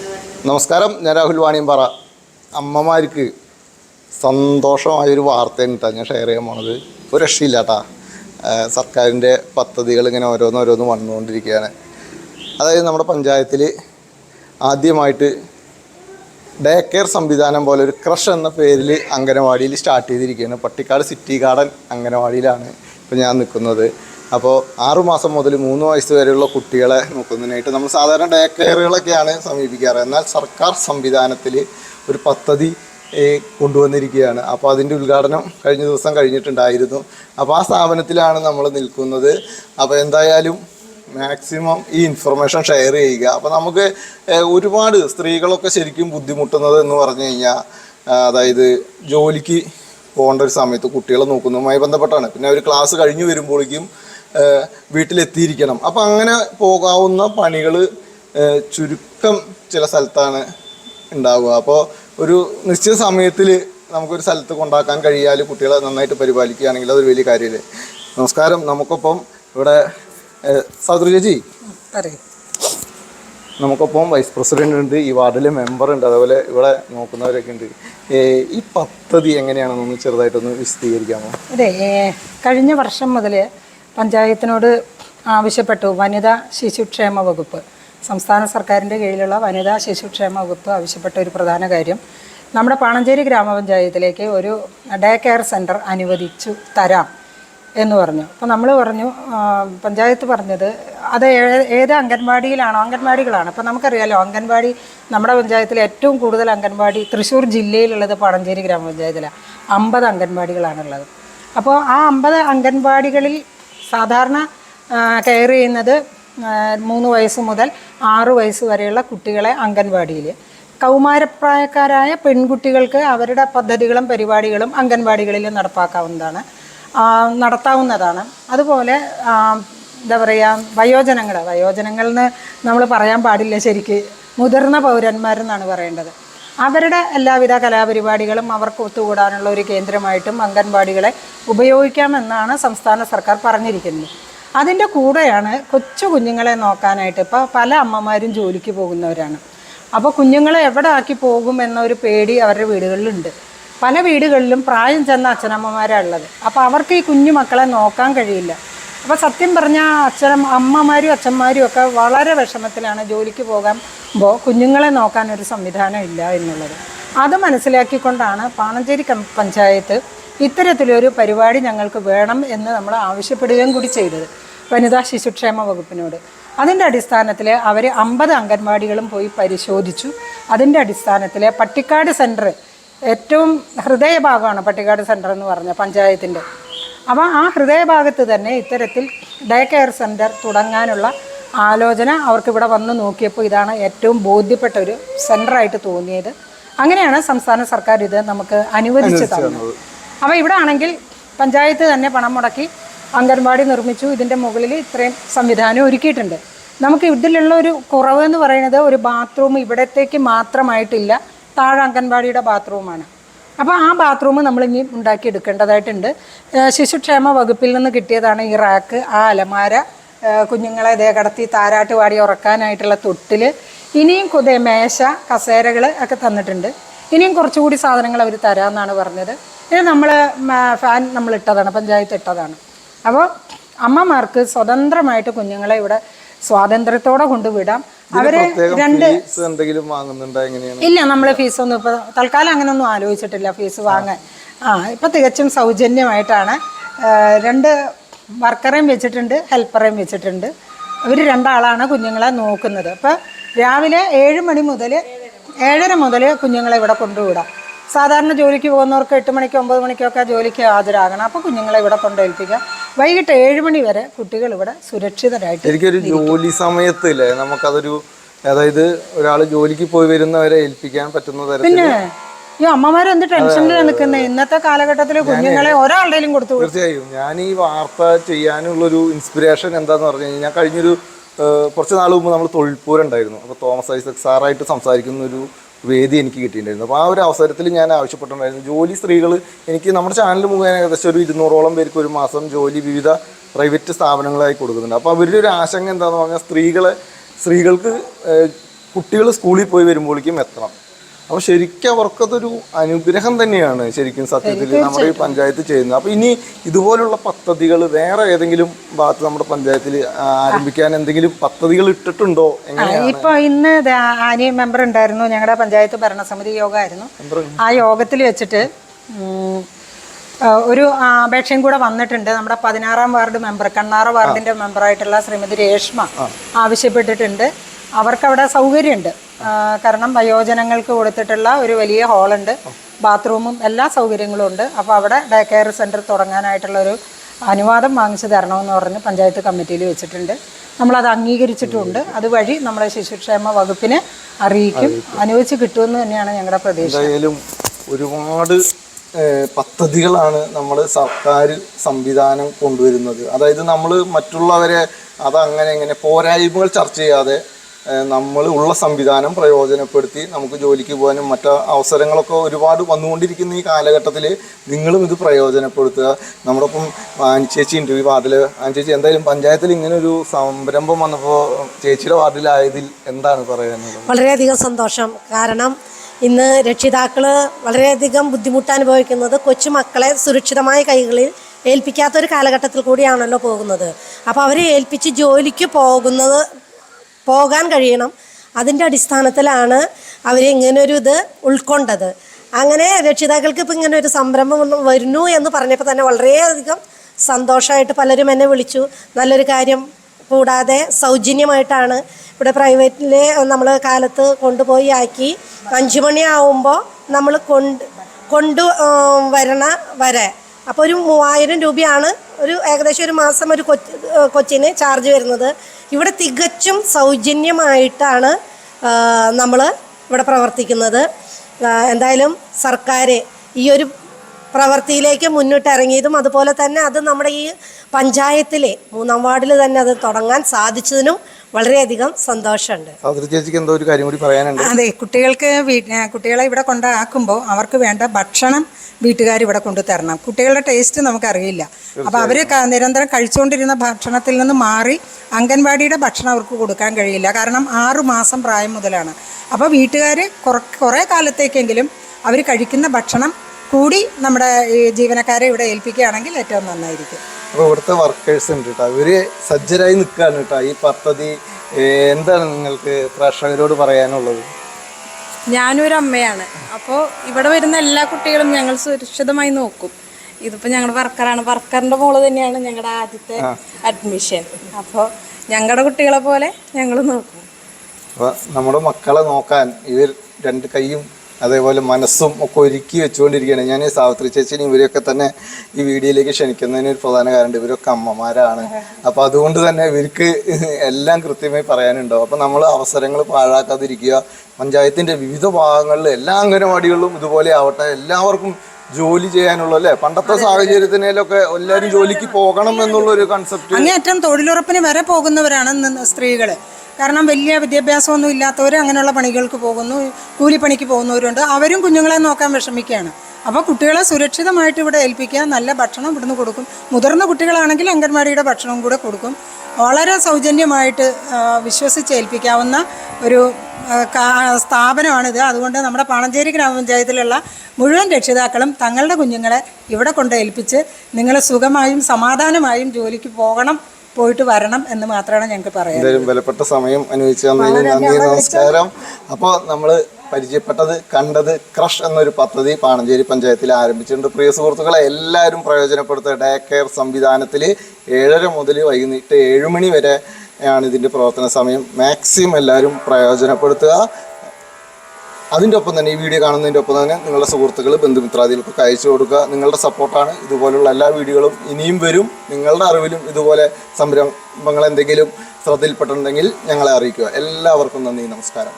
നമസ്കാരം. ഞാൻ രാഹുൽ വാണിയമ്പാറ. അമ്മമാർക്ക് സന്തോഷമായൊരു വാർത്തയാണ് കേട്ടോ ഞാൻ ഷെയർ ചെയ്യാൻ പോണത്. ഒരു രക്ഷയില്ല കേട്ടാ സർക്കാരിന്റെ പദ്ധതികൾ ഇങ്ങനെ ഓരോന്നോരോന്ന് വന്നുകൊണ്ടിരിക്കുകയാണ്. അതായത് നമ്മുടെ പഞ്ചായത്തിൽ ആദ്യമായിട്ട് ഡേ കെയർ സംവിധാനം പോലെ ഒരു ക്രഷ് എന്ന പേരിൽ അംഗനവാടിയിൽ സ്റ്റാർട്ട് ചെയ്തിരിക്കുകയാണ്. പട്ടിക്കാട് സിറ്റി ഗാർഡൻ അംഗനവാടിയിലാണ് ഇപ്പോൾ ഞാൻ നിൽക്കുന്നത്. അപ്പോൾ ആറുമാസം മുതൽ മൂന്ന് വയസ്സ് വരെയുള്ള കുട്ടികളെ നോക്കുന്നതിനായിട്ട് നമ്മൾ സാധാരണ ഡേ കെയറുകളൊക്കെയാണ് സമീപിക്കാറ്. എന്നാൽ സർക്കാർ സംവിധാനത്തിൽ ഒരു പദ്ധതി കൊണ്ടുവന്നിരിക്കുകയാണ്. അപ്പോൾ അതിന്റെ ഉദ്ഘാടനം കഴിഞ്ഞ ദിവസം കഴിഞ്ഞിട്ടുണ്ടായിരുന്നു. അപ്പോൾ ആ സ്ഥാപനത്തിലാണ് നമ്മൾ നിൽക്കുന്നത്. അപ്പോൾ എന്തായാലും മാക്സിമം ഈ ഇൻഫർമേഷൻ ഷെയർ ചെയ്യുക. അപ്പോൾ നമുക്ക് ഒരുപാട് സ്ത്രീകളൊക്കെ ശരിക്കും ബുദ്ധിമുട്ടുന്നത് എന്ന് പറഞ്ഞു കഴിഞ്ഞാൽ അതായത് ജോലിക്ക് പോകേണ്ട ഒരു സമയത്ത് കുട്ടികളെ നോക്കുന്നതുമായി ബന്ധപ്പെട്ടാണ്. പിന്നെ ഒരു ക്ലാസ് കഴിഞ്ഞ് വരുമ്പോഴേക്കും വീട്ടിലെത്തിയിരിക്കണം. അപ്പം അങ്ങനെ പോകാവുന്ന പണികൾ ചുരുക്കം ചില സ്ഥലത്താണ് ഉണ്ടാവുക. അപ്പോൾ ഒരു നിശ്ചിത സമയത്തിൽ നമുക്കൊരു സ്ഥലത്ത് കൊണ്ടാക്കാൻ കഴിയാൽ കുട്ടികളെ നന്നായിട്ട് പരിപാലിക്കുകയാണെങ്കിൽ അതൊരു വലിയ കാര്യമല്ലേ നമസ്കാരം. നമുക്കൊപ്പം ഇവിടെ സൗദരി ചേച്ചി? നമുക്കൊപ്പം വൈസ് പ്രസിഡന്റ് ഉണ്ട് ഈ വാർഡിലെ മെമ്പർ ഉണ്ട് അതേപോലെ ഇവിടെ നോക്കുന്നവരൊക്കെ ഉണ്ട്. ഈ പദ്ധതി എങ്ങനെയാണെന്നൊന്ന് ചെറുതായിട്ടൊന്ന് വിശദീകരിക്കാമോ? അതെ കഴിഞ്ഞ വർഷം മുതൽ പഞ്ചായത്തിനോട് ആവശ്യപ്പെട്ടു വനിതാ ശിശുക്ഷേമ വകുപ്പ്. സംസ്ഥാന സർക്കാരിന്റെ കീഴിലുള്ള വനിതാ ശിശുക്ഷേമ വകുപ്പ് ആവശ്യപ്പെട്ട ഒരു പ്രധാന കാര്യം. നമ്മുടെ പാണഞ്ചേരി ഗ്രാമപഞ്ചായത്തിലേക്ക് ഒരു ഡേ കെയർ സെന്റർ അനുവദിച്ചു തരാം എന്ന് പറഞ്ഞു. അപ്പോൾ നമ്മൾ പറഞ്ഞു പഞ്ചായത്ത് പറഞ്ഞത് അത് ഏത് അംഗൻവാടിയിലാണോ അംഗൻവാടികളാണ്. അപ്പോൾ നമുക്കറിയാലോ അംഗൻവാടി നമ്മുടെ പഞ്ചായത്തിൽ ഏറ്റവും കൂടുതൽ അംഗൻവാടി തൃശ്ശൂർ ജില്ലയിലുള്ളത് പാണഞ്ചേരി ഗ്രാമപഞ്ചായത്തിലാണ് അമ്പത് അംഗൻവാടികളാണുള്ളത്. അപ്പോൾ ആ അമ്പത് അംഗൻവാടികളിൽ സാധാരണ കെയർ ചെയ്യുന്നത് മൂന്ന് വയസ്സ് മുതൽ ആറ് വയസ്സ് വരെയുള്ള കുട്ടികളെ അംഗൻവാടിയിൽ. കൗമാരപ്രായക്കാരായ പെൺകുട്ടികൾക്ക് അവരുടെ പദ്ധതികളും പരിപാടികളും അംഗൻവാടികളിൽ നടപ്പാക്കാവുന്നതാണ്. നടത്താവുന്നതാണ്. അതുപോലെ എന്താ പറയുക വയോജനങ്ങൾ. വയോജനങ്ങളെന്ന് നമ്മൾ പറയാൻ പാടില്ല ശരിക്ക്. മുതിർന്ന പൗരന്മാരെന്നാണ് പറയേണ്ടത്. അവരുടെ എല്ലാവിധ കലാപരിപാടികളും അവർക്ക് ഒത്തുകൂടാനുള്ള ഒരു കേന്ദ്രമായിട്ടും അംഗൻവാടികളെ ഉപയോഗിക്കാമെന്നാണ് സംസ്ഥാന സർക്കാർ പറഞ്ഞിരിക്കുന്നത്. അതിന്റെ കൂടെയാണ് കൊച്ചു കുഞ്ഞുങ്ങളെ നോക്കാനായിട്ട് ഇപ്പോൾ പല അമ്മമാരും ജോലിക്ക് പോകുന്നവരാണ്. അപ്പോൾ കുഞ്ഞുങ്ങളെ എവിടെ ആക്കി പോകും എന്നൊരു പേടി അവരുടെ വീടുകളിലുണ്ട്. പല വീടുകളിലും പ്രായം ചെന്ന അച്ഛനമ്മമാരാണ് ഉള്ളത്. അപ്പോൾ അവർക്ക് ഈ കുഞ്ഞു മക്കളെ നോക്കാൻ കഴിയില്ല. അപ്പോൾ സത്യം പറഞ്ഞാൽ അച്ഛനും അമ്മമാരും അച്ഛന്മാരും ഒക്കെ വളരെ വിഷമത്തിലാണ് ജോലിക്ക് പോകുമ്പോൾ കുഞ്ഞുങ്ങളെ നോക്കാൻ ഒരു സംവിധാനം ഇല്ല എന്നുള്ളത്. അത് മനസ്സിലാക്കിക്കൊണ്ടാണ് പാണഞ്ചേരി പഞ്ചായത്ത് ഇത്തരത്തിലൊരു പരിപാടി ഞങ്ങൾക്ക് വേണം എന്ന് നമ്മൾ ആവശ്യപ്പെടുകയും കൂടി ചെയ്തത് വനിതാ ശിശുക്ഷേമ വകുപ്പിനോട്. അതിന്റെ അടിസ്ഥാനത്തിൽ അവർ അമ്പത് അംഗൻവാടികളും പോയി പരിശോധിച്ചു. അതിന്റെ അടിസ്ഥാനത്തിൽ പട്ടിക്കാട് സെന്റർ ഏറ്റവും ഹൃദയഭാഗമാണ് പട്ടിക്കാട് സെന്റർ എന്ന് പറഞ്ഞ പഞ്ചായത്തിന്റെ. അപ്പോൾ ആ ഹൃദയഭാഗത്ത് തന്നെ ഇത്തരത്തിൽ ഡേ കെയർ സെന്റർ തുടങ്ങാനുള്ള ആലോചന അവർക്ക് ഇവിടെ വന്ന് നോക്കിയപ്പോൾ ഇതാണ് ഏറ്റവും ബോധ്യപ്പെട്ട ഒരു സെന്ററായിട്ട് തോന്നിയത്. അങ്ങനെയാണ് സംസ്ഥാന സർക്കാർ ഇത് നമുക്ക് അനുവദിച്ചു തന്നത്. അപ്പോൾ ഇവിടെ ആണെങ്കിൽ പഞ്ചായത്ത് തന്നെ പണം മുടക്കി അംഗൻവാടി നിർമ്മിച്ചു. ഇതിന്റെ മുകളിൽ ഇത്രയും സംവിധാനം ഒരുക്കിയിട്ടുണ്ട്. നമുക്ക് ഇതിലുള്ള ഒരു കുറവ് എന്ന് പറയുന്നത് ഒരു ബാത്റൂം ഇവിടത്തേക്ക് മാത്രമായിട്ടില്ല താഴെ അംഗൻവാടിയുടെ ബാത്റൂമാണ്. അപ്പോൾ ആ ബാത്റൂം നമ്മൾ ഉണ്ടാക്കി എടുക്കേണ്ടതായിട്ടുണ്ട് ശിശുക്ഷേമ വകുപ്പിൽ നിന്ന് കിട്ടിയതാണ് ഈ റാക്ക് ആ അലമാര. കുഞ്ഞുങ്ങളെ ഇതേ കടത്തി താരാട്ട് പാടി ഉറക്കാനായിട്ടുള്ള തൊട്ടിൽ ഇനിയും കുതേ മേശ കസേരകൾ ഒക്കെ തന്നിട്ടുണ്ട്. ഇനിയും കുറച്ചുകൂടി സാധനങ്ങൾ അവർ തരാമെന്നാണ് പറഞ്ഞത്. ഇനി നമ്മൾ ഫാൻ നമ്മൾ ഇട്ടതാണ് പഞ്ചായത്ത് ഇട്ടതാണ്. അപ്പോൾ അമ്മമാർക്ക് സ്വതന്ത്രമായിട്ട് കുഞ്ഞുങ്ങളെ ഇവിടെ സ്വാതന്ത്ര്യത്തോടെ കൊണ്ടുവിടാം. അവരെ രണ്ട് എന്തെങ്കിലും വാങ്ങുന്നുണ്ടോ? എങ്ങനെയാണ്? ഇല്ല നമ്മൾ ഫീസ് ഒന്നും ഇപ്പോൾ തൽക്കാലം അങ്ങനെയൊന്നും ആലോചിച്ചിട്ടില്ല ഫീസ് വാങ്ങാൻ. ആ ഇപ്പൊ തികച്ചും സൗജന്യമായിട്ടാണ്. രണ്ട് വർക്കറേയും വെച്ചിട്ടുണ്ട് ഹെൽപ്പറേയും വെച്ചിട്ടുണ്ട്. അവർ രണ്ടാളാണ് കുഞ്ഞുങ്ങളെ നോക്കുന്നത്. അപ്പോൾ രാവിലെ ഏഴ് മണി മുതൽ ഏഴര മുതൽ കുഞ്ഞുങ്ങളെ ഇവിടെ കൊണ്ടുവിടാം. സാധാരണ ജോലിക്ക് പോകുന്നവർക്ക് എട്ട് മണിക്ക് ഒമ്പത് മണിക്കൊക്കെ ജോലിക്ക് ഹാജരാകണം. അപ്പോൾ കുഞ്ഞുങ്ങളെ ഇവിടെ കൊണ്ടേൽപ്പിക്കാം വൈകിട്ട് ഏഴ് മണി വരെ കുട്ടികൾ ഇവിടെ സുരക്ഷിതരായിട്ട് എനിക്കൊരു ജോലി സമയത്ത് ഇല്ലേ നമുക്കതൊരു അതായത് ഒരാൾ ജോലിക്ക് പോയി വരുന്നവരെ ഏൽപ്പിക്കാൻ പറ്റുന്ന തരത്തിൽ പിന്നെ ഈ അമ്മമാർ എന്ത് ടെൻഷനിലാണ് നിൽക്കുന്നത് ഇന്നത്തെ കാലഘട്ടത്തിലെ കുഞ്ഞുങ്ങളെ ഒരാളുടെയും കൊടുത്തു. തീർച്ചയായും. ഞാൻ ഈ വാർത്ത ചെയ്യാനുള്ള ഒരു ഇൻസ്പിറേഷൻ എന്താന്ന് പറഞ്ഞു കഴിഞ്ഞാൽ ഞാൻ കഴിഞ്ഞൊരു കുറച്ച് നാൾ മുമ്പ് നമ്മൾ തൊഴിൽപൂരം ഉണ്ടായിരുന്നു അപ്പോൾ തോമസ് ഐസക് സാറായിട്ട് സംസാരിക്കുന്ന ഒരു വേദി എനിക്ക് കിട്ടിയിട്ടുണ്ടായിരുന്നു. അപ്പോൾ ആ ഒരു അവസരത്തിൽ ഞാൻ ആവശ്യപ്പെട്ടിട്ടുണ്ടായിരുന്നു. ജോലി സ്ത്രീകൾ എനിക്ക് നമ്മുടെ ചാനൽ മുഖേന ഏകദേശം ഒരു ഇരുന്നൂറോളം പേർക്ക് ഒരു മാസം ജോലി വിവിധ പ്രൈവറ്റ് സ്ഥാപനങ്ങളായി കൊടുക്കുന്നുണ്ട്. അപ്പോൾ അവരുടെ ഒരു ആശങ്ക എന്താണെന്ന് പറഞ്ഞാൽ സ്ത്രീകളെ സ്ത്രീകൾക്ക് കുട്ടികൾ സ്കൂളിൽ പോയി വരുമ്പോഴേക്കും എത്തണം. അപ്പോൾ ശരിക്കും അവർക്കതൊരു അനുഗ്രഹം തന്നെയാണ് ശരിക്കും സത്യത്തിൽ നമ്മുടെ ഈ പഞ്ചായത്ത് ചെയ്യുന്നത്. അപ്പൊ ഇനി ഇതുപോലുള്ള പദ്ധതികൾ വേറെ ഏതെങ്കിലും ഭാഗത്ത് നമ്മുടെ പഞ്ചായത്തിൽ ആരംഭിക്കാൻ എന്തെങ്കിലും പദ്ധതികൾ ഇട്ടിട്ടുണ്ടോ? ഇപ്പോൾ ഇന്ന് ആനി മെമ്പർ ഉണ്ടായിരുന്നു. ഞങ്ങളുടെ പഞ്ചായത്ത് ഭരണസമിതി യോഗമായിരുന്നു ആ യോഗത്തിൽ വെച്ചിട്ട് ഒരു അപേക്ഷയും കൂടെ വന്നിട്ടുണ്ട്. നമ്മുടെ പതിനാറാം വാർഡ് മെമ്പർ കണ്ണാറ വാർഡിന്റെ മെമ്പറായിട്ടുള്ള ശ്രീമതി രേഷ്മ ആവശ്യപ്പെട്ടിട്ടുണ്ട്. അവർക്ക് അവിടെ സൗകര്യമുണ്ട്. കാരണം വയോജനങ്ങൾക്ക് കൊടുത്തിട്ടുള്ള ഒരു വലിയ ഹാളുണ്ട്. ബാത്റൂമും എല്ലാ സൗകര്യങ്ങളും ഉണ്ട്. അപ്പോൾ അവിടെ ഡേ കെയർ സെന്റർ തുടങ്ങാനായിട്ടുള്ള ഒരു അനുവാദം വാങ്ങിച്ചു തരണമെന്ന് പറഞ്ഞ് പഞ്ചായത്ത് കമ്മിറ്റിയിൽ വെച്ചിട്ടുണ്ട്. നമ്മളത് അംഗീകരിച്ചിട്ടുമുണ്ട് അതുവഴി നമ്മുടെ ശിശുക്ഷേമ വകുപ്പിനെ അറിയിക്കും. അനുവദിച്ച് കിട്ടുമെന്ന് തന്നെയാണ് ഞങ്ങളുടെ പ്രതീക്ഷ. ഒരുപാട് പദ്ധതികളാണ് നമ്മൾ സർക്കാർ സംവിധാനം കൊണ്ടുവരുന്നത്. അതായത് നമ്മൾ മറ്റുള്ളവരെ അതങ്ങനെ ഇങ്ങനെ പോരായ്മകൾ ചർച്ച ചെയ്യാതെ നമ്മൾ ഉള്ള സംവിധാനം പ്രയോജനപ്പെടുത്തി നമുക്ക് ജോലിക്ക് പോകാനും മറ്റു അവസരങ്ങളൊക്കെ ഒരുപാട് വന്നുകൊണ്ടിരിക്കുന്ന ഈ കാലഘട്ടത്തിൽ നിങ്ങളും ഇത് പ്രയോജനപ്പെടുത്തുക. നമ്മുടെ ഒപ്പം ചേച്ചി ഉണ്ട് ഈ വാർഡിൽ ചേച്ചി എന്തായാലും പഞ്ചായത്തിൽ ഇങ്ങനെ ഒരു സംരംഭം വന്നപ്പോൾ ചേച്ചിയുടെ വാർഡിലായതിൽ എന്താണ് പറയാനുള്ളത്? വളരെയധികം സന്തോഷം. കാരണം ഇന്ന് രക്ഷിതാക്കൾ വളരെയധികം ബുദ്ധിമുട്ട് അനുഭവിക്കുന്നത് കൊച്ചുമക്കളെ സുരക്ഷിതമായ കൈകളിൽ ഏൽപ്പിക്കാത്തൊരു കാലഘട്ടത്തിൽ കൂടിയാണല്ലോ പോകുന്നത്. അപ്പോൾ അവരെ ഏൽപ്പിച്ച് ജോലിക്ക് പോകുന്നത് പോകാൻ കഴിയണം. അതിന്റെ അടിസ്ഥാനത്തിലാണ് അവർ ഇങ്ങനൊരു ഇത് ഉൾക്കൊണ്ടത്. അങ്ങനെ രക്ഷിതാക്കൾക്ക് ഇപ്പം ഇങ്ങനെ ഒരു സംരംഭം വരുന്നു എന്ന് പറഞ്ഞപ്പോൾ തന്നെ വളരെയധികം സന്തോഷമായിട്ട് പലരും എന്നെ വിളിച്ചു. നല്ലൊരു കാര്യം കൂടാതെ സൗജന്യമായിട്ടാണ് ഇവിടെ പ്രൈവറ്റിൽ നമ്മൾ കാലത്ത് കൊണ്ടുപോയി ആക്കി. അഞ്ചു മണിയാവുമ്പോൾ നമ്മൾ കൊണ്ട് കൊണ്ടു വരണ വരെ. അപ്പോൾ ഒരു മൂവായിരം രൂപയാണ് ഒരു ഏകദേശം ഒരു മാസം ഒരു കൊച്ച് കൊച്ചിന് ചാർജ് വരുന്നത്. ഇവിടെ തികച്ചും സൗജന്യമായിട്ടാണ് നമ്മൾ ഇവിടെ പ്രവർത്തിക്കുന്നത്. എന്തായാലും സർക്കാർ ഈ ഒരു പ്രവൃത്തിയിലേക്ക് മുന്നിട്ടിറങ്ങിയതും അതുപോലെ തന്നെ അത് നമ്മുടെ ഈ പഞ്ചായത്തിലെ മൂന്നാം വാർഡിൽ തന്നെ അത് തുടങ്ങാൻ സാധിച്ചതിനും വളരെയധികം സന്തോഷമുണ്ട്. ചേച്ചിക്ക് എന്തോ ഒരു കാര്യം കൂടി പറയാനുണ്ട്. അതെ കുട്ടികൾക്ക് കുട്ടികളെ ഇവിടെ കൊണ്ടാക്കുമ്പോൾ അവർക്ക് വേണ്ട ഭക്ഷണം വീട്ടുകാർ ഇവിടെ കൊണ്ടു തരണം. കുട്ടികളുടെ ടേസ്റ്റ് നമുക്കറിയില്ല. അപ്പോൾ അവർ നിരന്തരം കഴിച്ചുകൊണ്ടിരുന്ന ഭക്ഷണത്തിൽ നിന്ന് മാറി അംഗൻവാടിയുടെ ഭക്ഷണം അവർക്ക് കൊടുക്കാൻ കഴിയില്ല. കാരണം ആറു മാസം പ്രായം മുതലാണ്. അപ്പോൾ വീട്ടുകാർ കുറേ കാലത്തേക്കെങ്കിലും അവർ കഴിക്കുന്ന ഭക്ഷണം കൂടി നമ്മുടെ ഈ ജീവനക്കാരെ ഇവിടെ ഏൽപ്പിക്കുകയാണെങ്കിൽ ഏറ്റവും നന്നായിരിക്കും. അപ്പോൾ ഇവിടുത്തെ വർക്കേഴ്സ് ഉണ്ട് കേട്ടോ ഇവർ സജ്ജരായി നിൽക്കുകയാണ് കേട്ടോ ഈ പദ്ധതി എന്താണ് നിങ്ങൾക്ക് പ്രേക്ഷകരോട് പറയാനുള്ളത്? ഞാനൊരു അമ്മയാണ്. അപ്പോൾ ഇവിടെ വരുന്ന എല്ലാ കുട്ടികളും ഞങ്ങൾ സുരക്ഷിതമായി നോക്കും. ഇതിപ്പോൾ ഞങ്ങളുടെ വർക്കറാണ്. വർക്കറിന്റെ മോൾ തന്നെയാണ് ഞങ്ങളുടെ ആദ്യത്തെ അഡ്മിഷൻ അപ്പോൾ ഞങ്ങളുടെ കുട്ടികളെ പോലെ ഞങ്ങൾ നോക്കും. അപ്പോൾ നമ്മുടെ മക്കളെ നോക്കാൻ ഇവർ രണ്ട് കൈയും അതേപോലെ മനസ്സും ഒക്കെ ഒരുക്കി വെച്ചുകൊണ്ടിരിക്കുകയാണ്. ഞാൻ ഈ സാവിത്രി ചേച്ചിനെ ഇവരെയൊക്കെ തന്നെ ഈ വീഡിയോയിലേക്ക് ക്ഷണിക്കുന്നതിന് ഒരു പ്രധാന കാരണം ഇവരൊക്കെ അമ്മമാരാണ്. അപ്പോൾ അതുകൊണ്ട് തന്നെ ഇവർക്ക് എല്ലാം കൃത്യമായി പറയാനുണ്ടാവും അപ്പോൾ നമ്മൾ അവസരങ്ങൾ പാഴാക്കാതിരിക്കുക. പഞ്ചായത്തിന്റെ വിവിധ ഭാഗങ്ങളിൽ എല്ലാ അംഗനവാടികളിലും ഇതുപോലെ ആവട്ടെ. എല്ലാവർക്കും ജോലി ചെയ്യാനുള്ള അല്ലേ? പണ്ടത്തെ സാഹചര്യത്തിനൊക്കെ എല്ലാവരും ജോലിക്ക് പോകണം എന്നുള്ള ഒരു കൺസെപ്റ്റ് അങ്ങേയറ്റം തൊഴിലുറപ്പിന് വരെ പോകുന്നവരാണ് സ്ത്രീകൾ. സ്ത്രീകൾ കാരണം വലിയ വിദ്യാഭ്യാസമൊന്നും ഇല്ലാത്തവർ അങ്ങനെയുള്ള പണികൾക്ക് പോകുന്നു കൂലിപ്പണിക്ക് പോകുന്നവരുണ്ട്. അവരും കുഞ്ഞുങ്ങളെ നോക്കാൻ വിഷമിക്കുകയാണ്. അപ്പോൾ കുട്ടികളെ സുരക്ഷിതമായിട്ട് ഇവിടെ ഏൽപ്പിക്കുക നല്ല ഭക്ഷണം ഇവിടുന്ന് കൊടുക്കും. മുതിർന്ന കുട്ടികളാണെങ്കിൽ അംഗൻവാടിയുടെ ഭക്ഷണവും കൂടെ കൊടുക്കും. വളരെ സൗജന്യമായിട്ട് വിശ്വസിച്ച് ഏൽപ്പിക്കാവുന്ന ഒരു സ്ഥാപനമാണിത്. അതുകൊണ്ട് നമ്മുടെ പാണഞ്ചേരി ഗ്രാമപഞ്ചായത്തിലുള്ള മുഴുവൻ രക്ഷിതാക്കളും തങ്ങളുടെ കുഞ്ഞുങ്ങളെ ഇവിടെ കൊണ്ട് ഏൽപ്പിച്ച് നിങ്ങൾ സുഖമായും സമാധാനമായും ജോലിക്ക് പോകണം പോയിട്ട് വരണം എന്ന് മാത്രമാണ് ഞങ്ങൾക്ക് പറയുന്നത് വിലപ്പെട്ട സമയം അനുവദിച്ചു നന്ദി നമസ്കാരം. അപ്പോൾ നമ്മൾ പരിചയപ്പെട്ടത് കണ്ടത് ക്രഷ് എന്നൊരു പദ്ധതി പാണഞ്ചേരി പഞ്ചായത്തിൽ ആരംഭിച്ചിട്ടുണ്ട്. പ്രിയ സുഹൃത്തുക്കളെ എല്ലാവരും പ്രയോജനപ്പെടുത്തുക. ഡേ കെയർ സംവിധാനത്തിൽ ഏഴര മുതൽ വൈകുന്നേരം ഏഴ് മണി വരെ ആണ് ഇതിന്റെ പ്രവർത്തന സമയം. മാക്സിമം എല്ലാവരും പ്രയോജനപ്പെടുത്തുക. അതിന്റെ ഒപ്പം തന്നെ ഈ വീഡിയോ കാണുന്നതിന്റെ ഒപ്പം തന്നെ നിങ്ങളുടെ സുഹൃത്തുക്കൾ ബന്ധുമിത്രാദികൾക്കൊക്കെ അയച്ചു കൊടുക്കുക. നിങ്ങളുടെ സപ്പോർട്ടാണ് ഇതുപോലുള്ള എല്ലാ വീഡിയോകളും ഇനിയും വരും. നിങ്ങളുടെ അറിവിലും ഇതുപോലെ സംരംഭങ്ങൾ എന്തെങ്കിലും ശ്രദ്ധയിൽപ്പെട്ടിട്ടുണ്ടെങ്കിൽ ഞങ്ങളെ അറിയിക്കുക. എല്ലാവർക്കും നന്ദി നമസ്കാരം.